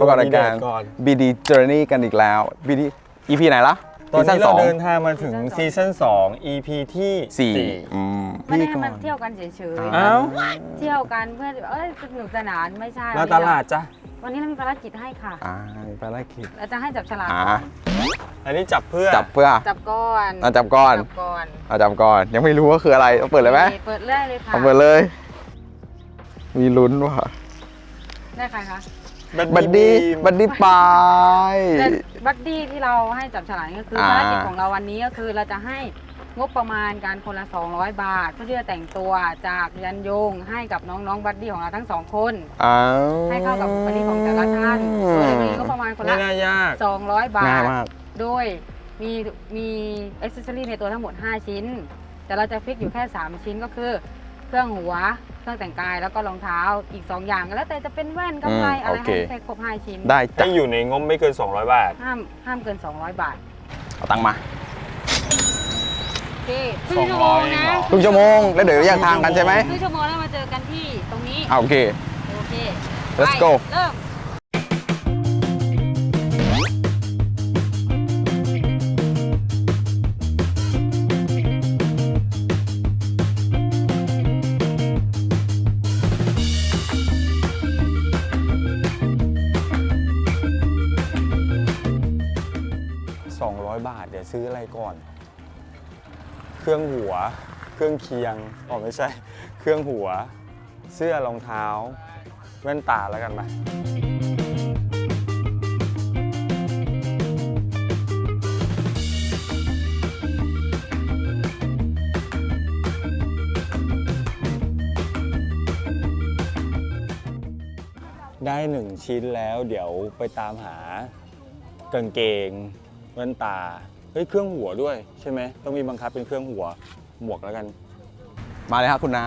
ประกอบรายการสวัสดีเดทก่อน BD Journey กันอีกแล้ว BD EP ไหนละตอนนี้ซีเราซั่สองเดินทางมาถึงซีซั่น2 EP ที่สี่สี่อืมไม่ได้พี่ให้ก่อมานเที่ยวกันเฉยอ้าว ๆ เที่ยวกันเพื่อเอ้ยสนุกสนานไม่ใช่มาตลาดจ้ะ วันนี้เรามีภารกิจให้ค่ะอ่าไปไล่คิดเราจะให้จับฉลากอ่าก่อนอันนี้จับเพื่อ จับเพื่อ จับก้อนอะจับก่อน จับก่อนอะจับก่อน ยังไม่รู้ว่าคืออะไรเอาเปิดเลยไหมเปิดเลยเลยค่ะเอาเปิดเลย มีลุ้นว่ะได้ใครคะ บัดดี้บัดดี้ปาย แต่บัดดี้ที่เราให้จับฉลากนี่ก็คืออาภารกิจของเราวันนี้ก็คือเราจะให้งบประมาณการคนละ 200 บาท เพื่อที่จะแต่งตัวจากยันยงให้กับน้องๆบัดดี้ของเราทั้งสองคน อ้าวให้เข้ากับบุคลิกของแต่ละท่านโดยมีงบประมาณคนไม่ละ น่ายาก 200 บาง่ายท มาก โดยมีมีอ c เซสซอรี่ในตัวทั้งหมด 5 ชิ้น แต่เราจะฟิกอยู่แค่ 3 ชิ้นก็คือ เครื่องหัว เครื่องแต่งกายแล้วก็รองเท้าอีก 2 อย่าง แล้วแต่จะเป็นแว่นกำไรอืมอะไรโอเค ให้แค่ครบ5ชิ้นได้จ้ะให้อยู่ในงบไม่เกิน 200 บาท ห้ามห้ามเกิน 200 บาทเอาตังค์มาโอเคครึ่งชั่วโมง200นะเหรอครึ่งชั่วโมง แล้วเดี๋ยวแยกทางกันใช่ไหมครึ่งชั่วโมงแล้วมาเจอกันที่ตรงนี้ อ่าโอเค โอเค Let's ไป go เริ่ม อน เครื่องหัว เครื่องเคียงอ๋อไม่ใช่ เครื่องหัว เสื้อรองเท้า แว่นตาแล้วกันไหมได้หนึ่งชิ้นแล้วเดี๋ยวไปตามหากางเกงแว่นตา เฮ้ยเครื่องหัวด้วยใช่ไหมต้องมีบังคับเป็นเครื่องหัวหมวกแล้วกัน มาเลยครับคุณนา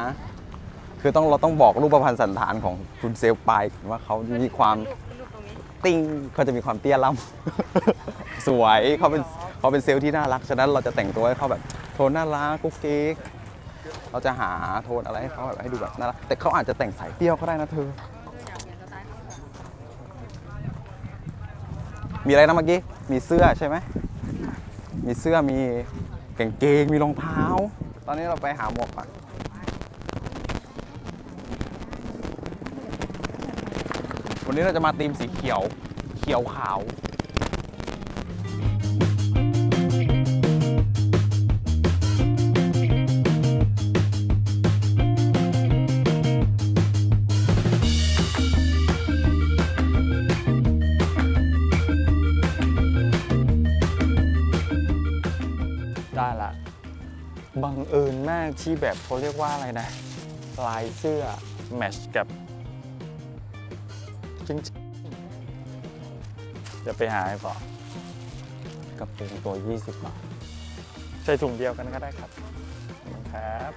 คือต้องเราต้องบอกรูปพรรณสันฐานของคุณเซลล์ปายว่าเขามีความติ้งเขาจะมีความเตี้ยล่ำ สวยเขาเป็นเขาเป็นเซลล์ที่น่ารักฉะนั้นเราจะแต่งตัวให้เขาแบบโทนน่ารักกุ๊กกิ๊กเราจะหาโทนอะไรให้เขาแบบให้ดูแบบน่ารักแต่เขาอาจจะแต่งสายเปรี้ยวก็ได้นะเธอ มีอะไรนะเมื่อกี้มีเสื้อใช่ไหม มีเสื้อมีกางเกงมีรองเท้า ตอนนี้เราไปหาหมวกก่อนวันนี้เราจะมาตีมสีเขียว เขียวขาว ที่แบบเขาเรียกว่าอะไรนะ ลายเสื้อ แมทช์กับจริงๆจะไปหาให้ก่อกระโปรงตัว 20 บาทใส่ถุงเดียวกันก็ได้ครับครับ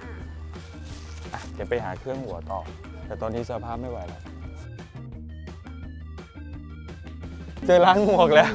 อะเดี๋ยวไปหาเครื่องหัวต่อ แต่ตอนนี้สภาพไม่ไหวแล้วเจอร้านหมวกแล้ว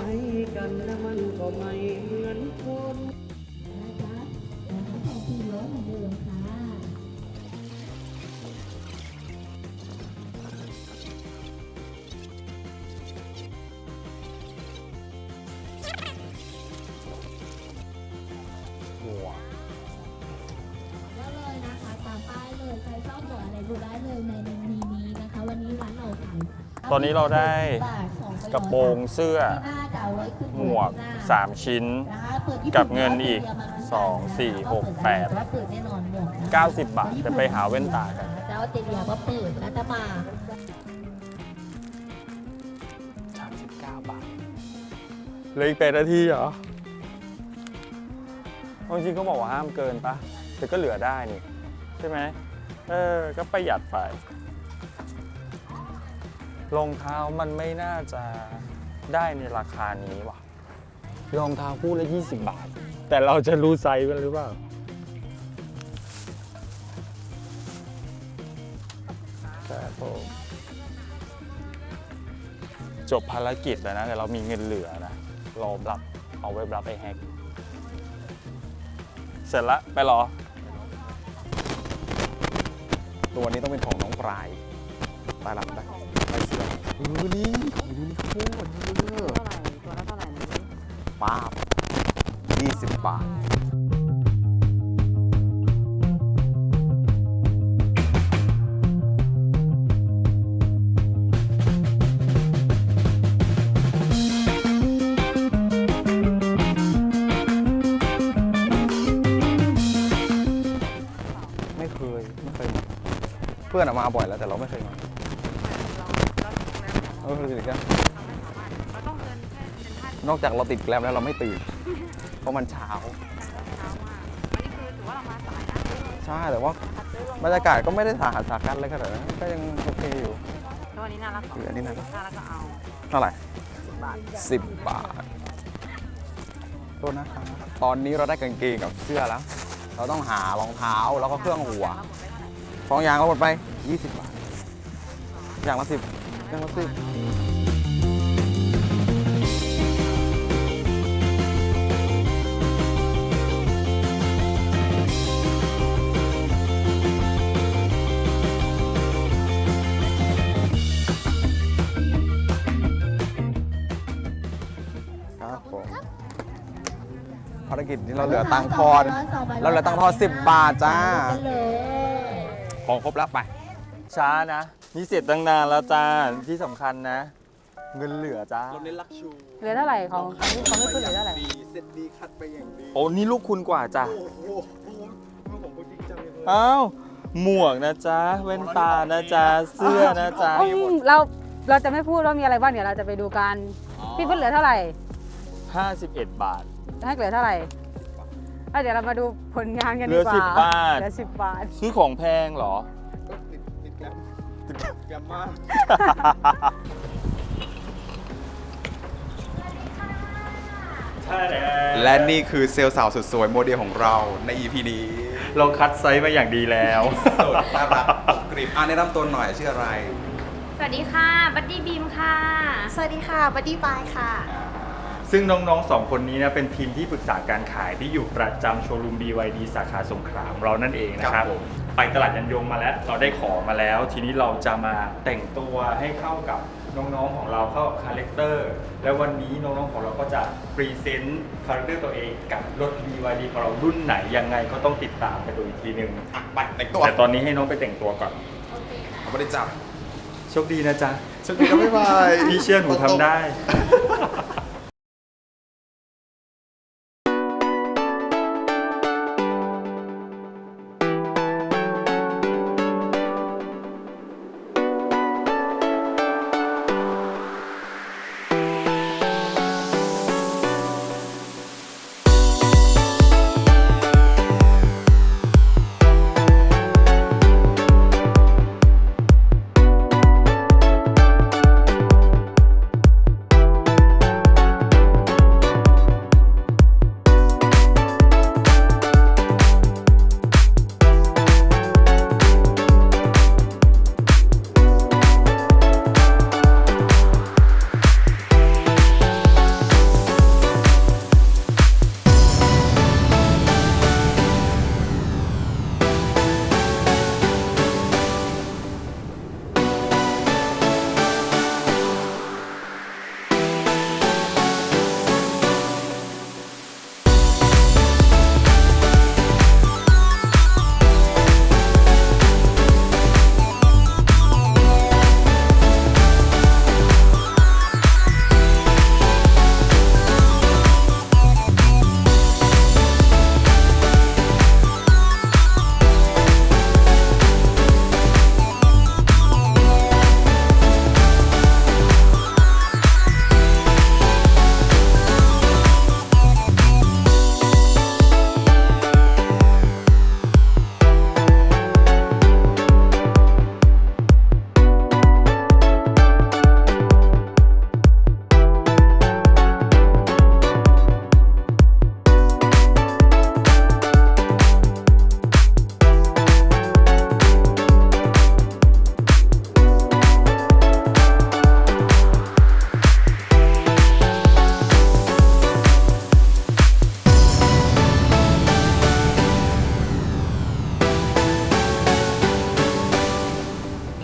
ตอนนี้เราได้บาทสองกระโปรงเสื้อหน้าจะเอาไว้ขึ้นหมวก 3 ชิ้นนะคะเปิดญี่ปุ่กับเงินอีกเปิดมาสองสี่หกแปดว่าเปิดแน่นอนหมวกนะ90 บาท จะไปหาแว่นตากันแต่ว่าเจเดียว่าเปิดแล้วจะมา39 บาทเหลืออีกแปดนาทีเหรอเอาจริงๆเขาบอกว่าห้ามเกินปะแต่ก็เหลือได้นี่ ใช่ไหมเออ ก็ประหยัดไป รองเท้ามันไม่น่าจะได้ในราคานี้ว่ะรองเท้าคู่ละ 20 บาท แต่เราจะรู้ไซส์มันหรือเปล่า ครับผม จบภารกิจแล้วนะ แต่เรามีเงินเหลือนะ รอรับ เอาไว้รับไอ้แฮก เสร็จละ ไปรอ ตัวนี้ต้องเป็นของน้องปลายปลายหลับได้ ดูนี่ดูนี่โคตรเยอะเท่าไหร่ตัวละเท่าไหร่นะป้าบ20 บาท ไม่เคย ไม่เคยมา เพื่อนมาบ่อยแล้วแต่เราไม่เคยมาีกอราต้นอกจากเราติดแกลมแล้วเราไม่ตื่น เพราะมันเช้าใช่แต่ว่าบรรยากาศก็ไม่ได้สาหัสสากันเลยขรับก็ยังโอเคอยู่ แล้วนี้น่ารักเหลือนี้น่น่ารักก็เอาเท่าไหร่สิบบาทโทษนะครับตอนนี้เราได้กางเกงกับเสื้อแล้ว เราต้องหารองเท้าแล้วก็เครื่องหัว สองอย่างเราหมดไปยี่สิบบาท อย่างละสิบ ครับสุภารกิจที่เราเหลือตังค์ทอนเราเหลือตังค์ทอสิบบาทจ้า ของครบแล้วไป ช้านะ นี่เสร็จตั้งนานแล้วจ้าที่สำคัญนะ เงินเหลือจ้า เราเน้นลักชูเหลือเท่าไหร่ของของของไม่ขึ้นเหลือเท่าไหร่ ดีเซ็ตดีคัดไปอย่างดีโอ้นี่ลูกคุณกว่าจ้ะ โอ้โหผมผมจริงจังเลย อ้าวหมวกนะจ๊ะแว่นตานะจ๊ะเสื้อนะจ๊ะ อืมเราเราจะไม่พูดว่ามีอะไรบ้างเดี๋ยวเราจะไปดูกันพี่พุทธเหลือเท่าไหร่51 บาท ให้เหลือเท่าไหร่อะเดี๋ยวเรามาดูผลงานกันเหลืดีอกว่า10บาท เหลือสิบบาท ซื้อของแพงเหรอ ก็ติดติดแกรม ติดแกรมมากและนี่คือเซลล์สาวสุดสวยโมเดลของเราใน EP นี้เราคัดไซส์มาอย่างดีแล้วสดน่ารักกริบอ่านแนะนำตัวหน่อยชื่ออะไร สวัสดีค่ะ บัดดี้บีมค่ะ สวัสดีค่ะ บัดดี้ปายค่ะ ซึ่งน้องๆสองคนนี้นะเป็นทีมที่ปรึกษาการขายที่อยู่ประจำโชว์รูม BYD สาขาสงขลาเรานั่นเองนะคครัรับบผม ไปตลาดยันยงมาแล้ว เราได้ของมาแล้ว ทีนี้เราจะมาแต่งตัวให้เข้ากับน้องๆของเราเข้าคาแรคเตอร์ แล้ววันนี้น้องๆของเราก็จะพรีเซนต์คาแรคเตอร์ตัวเองกับรถ BYD ของเรารุ่นไหนยังไงก็ต้องติดตามกันดูอีกทีหนึ่งอะไปแต่งตัวแต่ตอนนี้ให้น้องไปแต่งตัวก่อนเอาไม่ได้จับโชคดีนะจ๊ะสวัสดีครับบ๊ายบาย พี่เชื่อหนูทำได้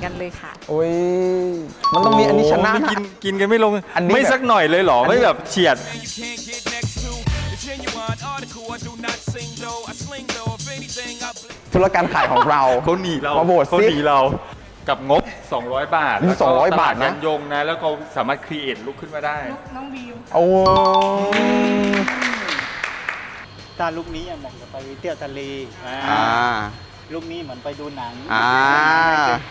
ันเลยค่ะ โอ้ย มันต้องมีอันนี้ชนะกินกินกันไม่ลง อันนี้ไม่สักหน่อยเลยหรอ ไม่แบบเฉียดธุรการขายของเรา เขาหนีเรามาโบวตสิเขาหนีเรากับงบ 200 บาทนี่แล้วก็200ตลบาทนะ ยัยงนะ แล้วเขาสามารถครีเอทลุกขึ้นมาได้ น้องบีม โอ้ย ถ้าลูกนี้อะเหมะกับไปเที่ยวทะเลอ่อ่า ลูกนี้เหมือนไปดูหนังอ่า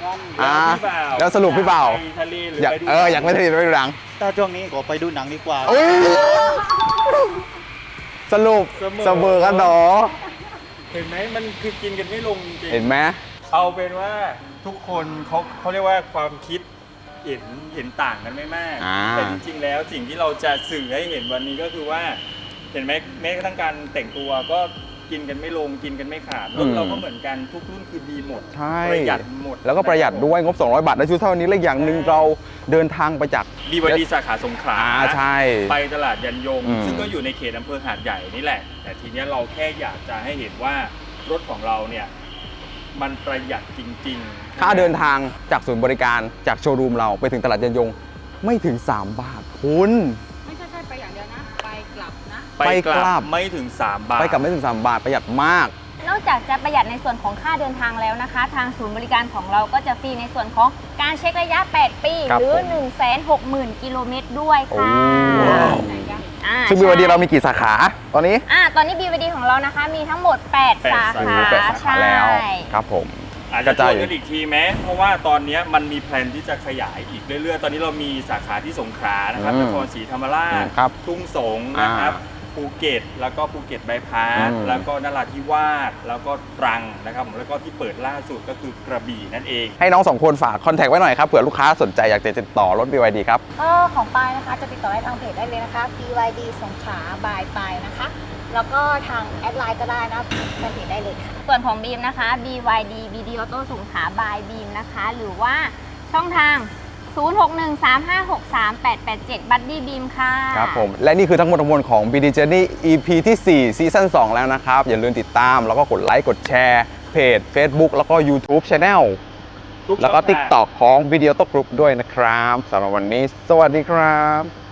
งั้นอ่าพี่บ่าวแล้วสรุปพี่เบา ไปทะเลหรืออยากไปดูเออ อยากไม่ทะเลไปดูหนังถ้าช่วงนี้ก็ไปดูหนังดีกว่า อุ้ยสรุปเสมอกันเนาะเห็นไหมมันคือกินกันไม่ลงจริงเห็นไหม เอาเป็นว่าทุกคนเขาเขาเรียกว่าความคิดเห็นเห็นต่างกันไม่มากอ่า แต่จริงๆแล้วสิ่งที่เราจะสื่อให้เห็นวันนี้ก็คือว่า เห็นไหมแม้กระทั่งการแต่งตัวก็ กินกันไม่ลงกินกันไม่ขาดรถเราก็เหมือนกันทุกรุ่นคือดีหมดใช่ ประหยัดหมดแล้วก็ประหยัดด้วยงบ 200 บาทในชุดเท่านี้และอย่างหนึ่งเราเดินทางไปจากดีวดีสาขาสงขลาอ่าใช่ไปตลาดยันยง อืมซึ่งก็อยู่ในเขตอำเภอหาดใหญ่นี่แหละ แต่ทีเนี้ยเราแค่อยากจะให้เห็นว่ารถของเราเนี่ยมันประหยัดจริงๆ ค่าเดินทางจากศูนย์บริการจากโชว์รูมเราไปถึงตลาดยันยงไม่ถึง 3 บาทคุณ ไปกไปกลัลับบไม่ถึง 3 บาท ไปกลับไม่ถึง 3 บาทประหยัดมาก นอกจากจะประหยัดในส่วนของค่าเดินทางแล้วนะคะ ทางศูนย์บริการของเราก็จะฟรีในส่วนของการเช็คระยะ 8 ปี ครับหรือ ผม 160,000 กิโลเมตรด้วยค่ะโอ้อ่าซึ่งบีวดีใช่ เรามีกี่สาขาตอนนี้อ่าตอนนี้ BVD ของเรานะคะมีทั้งหมด8สาโอ้ขาโหแปดสาขาแล้วใช่ ครับผม อาจกจะระชจายวนกันอีกทีไหมเพราะว่าตอนเนี้ยมันมีแพลนที่จะขยายอีกเรื่อยๆ ตอนนี้เรามีสาขาที่สงขลานะครับอืมนครศรีธรรมราอืชมครับทุ่งสงนะครับ อ่ ภูเก็ต แล้วก็ภูเก็ตบายพาสอืม แล้วก็นราธิวาสแล้วก็ตรังนะครับผมแล้วก็ที่เปิดล่าสุดก็คือกระบี่นั่นเอง ให้น้องสองคนฝากคอนแทคไว้หน่อยครับเผื่อลูกค้าสนใจอยากจะติดต่อรถ BYD ครับ ก็ของปายนะคะจะติดต่อได้ทางเพจได้เลยนะคะ BYD สงขลาบายปายนะคะ แล้วก็ทางแอดไลน์ก็ได้นะแฟนเพจได้เลยค่ะ ส่วนของบีมนะคะ BYD BD Auto สงขลาบายบีมนะคะ หรือว่าช่องทาง 0613563887 บัดดี้บีมค่ะ ครับผม และนี่คือทั้งหมดทั้งมวลของ BD Journey EP ที่ 4 ซีซั่น 2 แล้วนะครับ อย่าลืมติดตามแล้วก็กดไลค์กดแชร์ เพจ Facebook แล้วก็ YouTube Channel ทุกแล้วก็ช่องทาง TikTok ของ Video t o Group ด้วยนะครับสำหรับวันนี้ สวัสดีครับ